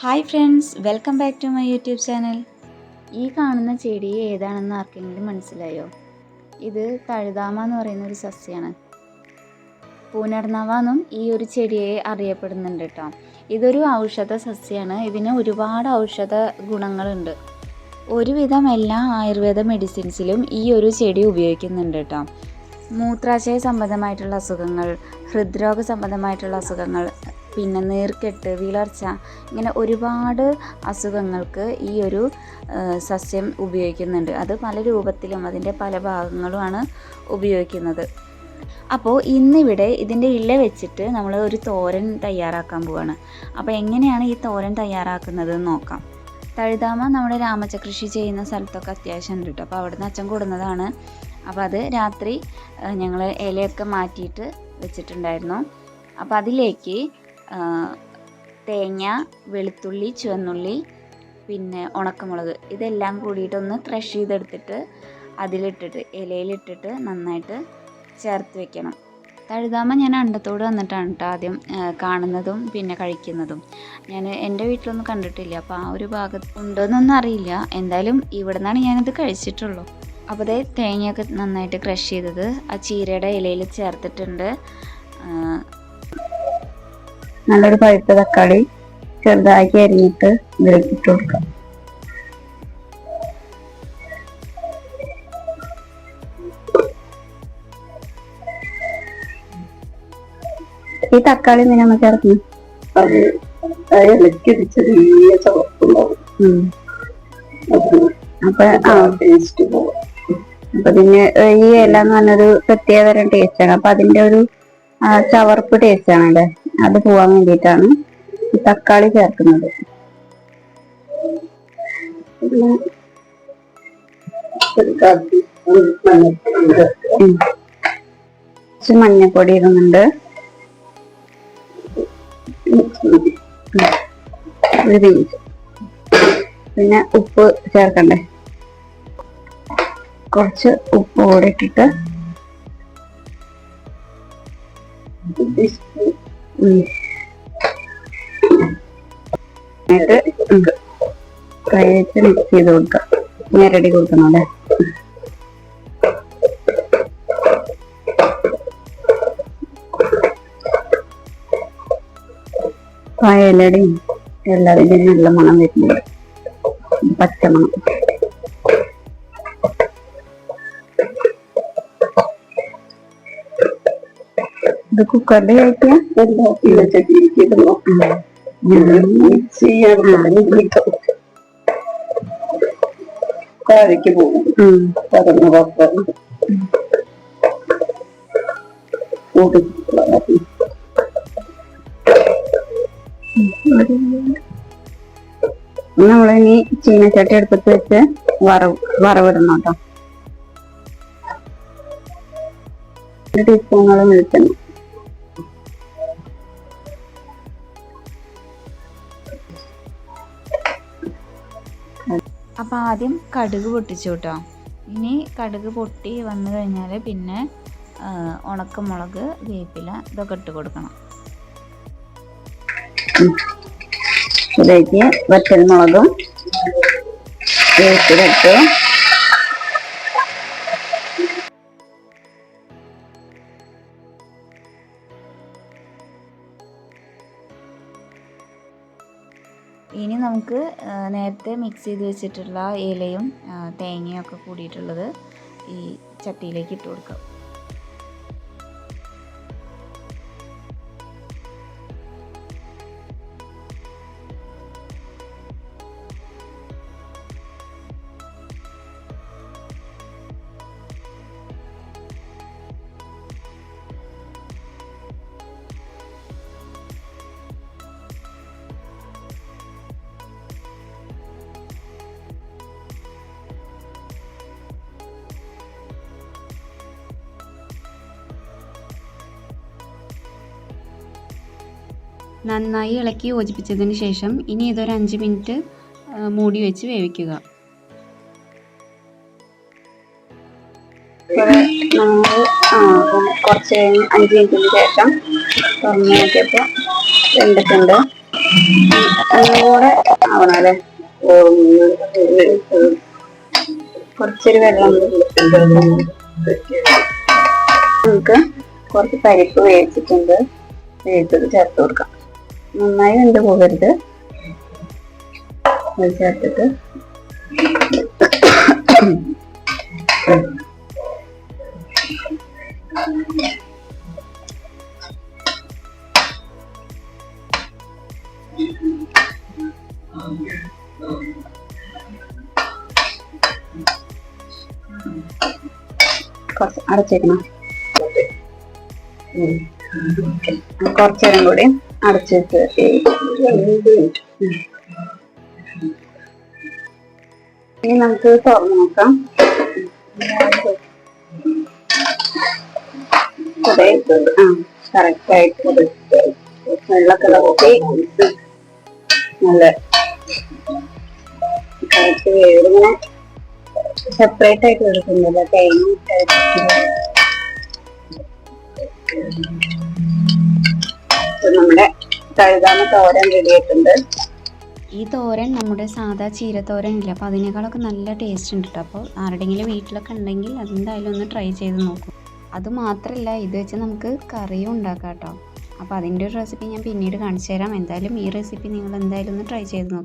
Hi friends welcome back to my YouTube channel. ഈ കാണുന്ന ചെടി ഏതാണെന്ന് ആർക്കെങ്കിലും മനസ്സിലായോ? ഇത് തഴുതാമ എന്ന് പറയുന്ന ഒരു സസ്യമാണ് പൂനർനവ എന്നും ഈ ഒരു ചെടിയെ അറിയപ്പെടുന്നുണ്ട് കേട്ടോ. ഇതൊരു ഔഷധ സസ്യമാണ് ഇതിന് ഒരുപാട് ഔഷധ ഗുണങ്ങളുണ്ട്. ഒരുവിധം എല്ലാ ആയുർവേദ മെഡിസിൻസിലും ഈ ഒരു ചെടി ഉപയോഗിക്കുന്നുണ്ട് കേട്ടോ. മൂത്രാശയ സംബന്ധമായിട്ടുള്ള അസുഖങ്ങൾ ഹൃദ്രോഗ സംബന്ധമായിട്ടുള്ള അസുഖങ്ങൾ പിന്നെ നീർക്കെട്ട് വിളർച്ച ഇങ്ങനെ ഒരുപാട് അസുഖങ്ങൾക്ക് ഈ ഒരു സസ്യം ഉപയോഗിക്കുന്നുണ്ട്. അത് പല രൂപത്തിലും അതിന്റെ പല ഭാഗങ്ങളുമാണ് ഉപയോഗിക്കുന്നത്. അപ്പോൾ ഇന്നിവിടെ ഇതിന്റെ ഇല വെച്ചിട്ട് നമ്മൾ ഒരു തോരൻ തയ്യാറാക്കാൻ പോവാണ്. അപ്പോൾ എങ്ങനെയാണ് ഈ തോരൻ തയ്യാറാക്കുന്നത് നോക്കാം. തഴുതാമ നമ്മുടെ രാമച്ച കൃഷി ചെയ്യുന്ന സ്ഥലത്തൊക്കെ അത്യാവശ്യം ഉണ്ട് കേട്ടോ. അപ്പോൾ അവിടുന്ന് അച്ഛൻ കൊടുന്നതാണ്. അപ്പോൾ അത് രാത്രി ഞങ്ങൾ ഇലയൊക്കെ മാറ്റിയിട്ട് വെച്ചിട്ടുണ്ടായിരുന്നു. അപ്പോൾ അതിലേക്ക് തേങ്ങ വെളുത്തുള്ളി ചുവന്നുള്ളി പിന്നെ ഉണക്കമുളക് ഇതെല്ലാം കൂടിയിട്ടൊന്ന് ക്രഷ് ചെയ്തെടുത്തിട്ട് അതിലിട്ടിട്ട് ഇലയിലിട്ടിട്ട് നന്നായിട്ട് ചേർത്ത് വെക്കണം. തഴുതാമ ഞാൻ അണ്ടത്തോട് വന്നിട്ടാണ് കേട്ടോ ആദ്യം കാണുന്നതും പിന്നെ കഴിക്കുന്നതും. ഞാൻ എന്റെ വീട്ടിലൊന്നും കണ്ടിട്ടില്ല. അപ്പോൾ ആ ഒരു ഭാഗത്ത് ഉണ്ടോയെന്നൊന്നും അറിയില്ല. എന്തായാലും ഇവിടെ നിന്നാണ് ഞാനിത് കഴിച്ചിട്ടുള്ളൂ. അപ്പോൾ അതേ തേങ്ങയൊക്കെ നന്നായിട്ട് ക്രഷ് ചെയ്തത് ആ ചീരയുടെ ഇലയിൽ ചേർത്തിട്ടുണ്ട്. നല്ലൊരു പഴുത്ത തക്കാളി ചെറുതാക്കി അരിഞ്ഞിട്ട് ഇതിലേക്ക് ഇട്ട് കൊടുക്കാം. ഈ തക്കാളി എന്തിനാണ് ചേർക്കുന്നത് അത് ഇലക്കൊരു ചെറിയ ചുവപ്പുണ്ടാവും. ഉം. അപ്പൊ ആ ടേസ്റ്റ് പോവും. അപ്പൊ ഇതിന് ഈ ഇല എന്ന് പറഞ്ഞൊരു പ്രത്യേക തരം ടേസ്റ്റ് ആണ്. അപ്പൊ അതിന്റെ ഒരു ചവർപ്പ് ടേസ്റ്റ് ആണ് അല്ലേ അത് പോവാൻ വേണ്ടിയിട്ടാണ് തക്കാളി ചേർക്കുന്നത്. മഞ്ഞപ്പൊടി ഇടുന്നുണ്ട്. പിന്നെ ഉപ്പ് ചേർക്കണ്ടേ? കുറച്ച് ഉപ്പ് കൂടി ഇട്ടിട്ട്. എന്നിട്ട് മിക്സ് ചെയ്ത് കൊടുക്കാം. ഞെരടി കൊടുക്കണം അല്ലേ? പായലടയും എല്ലാവരുടെയും നല്ല മണം വരുന്നുണ്ട്. പച്ചമണം. ഇത് കുക്കറിൽ ചെയ്യാൻ താഴേക്ക് പോകും. പരന്ന പപ്പ കൂട്ടി നമ്മളിനി ചീനച്ചട്ടി അടുപ്പത്ത് വെച്ച് വറവ് വറവിടണം കേട്ടോ. ടീസ്പൂണോളം വെളിച്ചെണ്ണ അപ്പോൾ ആദ്യം കടുക് പൊട്ടിച്ചു കേട്ടോ. ഇനി കടുക് പൊട്ടി വന്നു കഴിഞ്ഞാൽ പിന്നെ ഉണക്കമുളക് വേപ്പില ഇതൊക്കെ ഇട്ട് കൊടുക്കണം. ഇതിലേക്ക് വറ്റൽമുളകും വേപ്പിലിട്ട് ഇനി നമുക്ക് നേരത്തെ മിക്സ് ചെയ്ത് വെച്ചിട്ടുള്ള ഇലയും തേങ്ങയും ഒക്കെ കൂടിയിട്ടുള്ളത് ഈ ചട്ടിയിലേക്ക് ഇട്ട് കൊടുക്കാം. നന്നായി ഇളക്കി യോജിപ്പിച്ചതിന് ശേഷം ഇനി ഇതൊരു അഞ്ച് മിനിറ്റ് മൂടി വെച്ച് വേവിക്കുക. നമ്മൾ കുറച്ച് കഴിഞ്ഞ് അഞ്ച് മിനിറ്റിന് ശേഷം തുറന്നു നോക്കിയപ്പോൾ വെന്തിട്ടുണ്ട്. ഒന്നുകൂടെ ആവണം അല്ലേ കുറച്ചൊരു വെള്ളം നമുക്ക് കുറച്ച് പരിപ്പ് വേവിച്ചിട്ടുണ്ട്. വേവിച്ചത് ചേർത്ത് കൊടുക്കാം. നന്നായി വെന്ത് പോകരുത്. അത് ചേർത്തിട്ട് കുറച്ച് അടച്ചേക്കണം കുറച്ചേരം കൂടി. അടച്ചിട്ട് ഇനി നമുക്ക് തുറന്നു നോക്കാം. കറക്റ്റ് ആയിട്ട് വെള്ളമൊക്കെ നോക്കി നല്ല സെപ്പറേറ്റ് ആയിട്ട് എടുക്കുന്നില്ല തേങ്ങ നമ്മുടെ കഴുകാമ തോരൻ റെഡി ആയിട്ടുണ്ട്. ഈ തോരൻ നമ്മുടെ സാധാ തോരൻ ഇല്ല അപ്പോൾ അതിനേക്കാളൊക്കെ നല്ല ടേസ്റ്റ് ഉണ്ട് കേട്ടോ അപ്പോൾ ആരുടെങ്കിലും വീട്ടിലൊക്കെ ഉണ്ടെങ്കിൽ അതെന്തായാലും ഒന്ന് ട്രൈ ചെയ്ത് നോക്കും. അത് മാത്രമല്ല ഇത് വെച്ച് നമുക്ക് കറിയും ഉണ്ടാക്കാം കേട്ടോ അപ്പോൾ അതിന്റെ ഒരു റെസിപ്പി ഞാൻ പിന്നീട് കാണിച്ചു തരാം. എന്തായാലും ഈ റെസിപ്പി നിങ്ങൾ എന്തായാലും ഒന്ന് ട്രൈ ചെയ്ത് നോക്കുക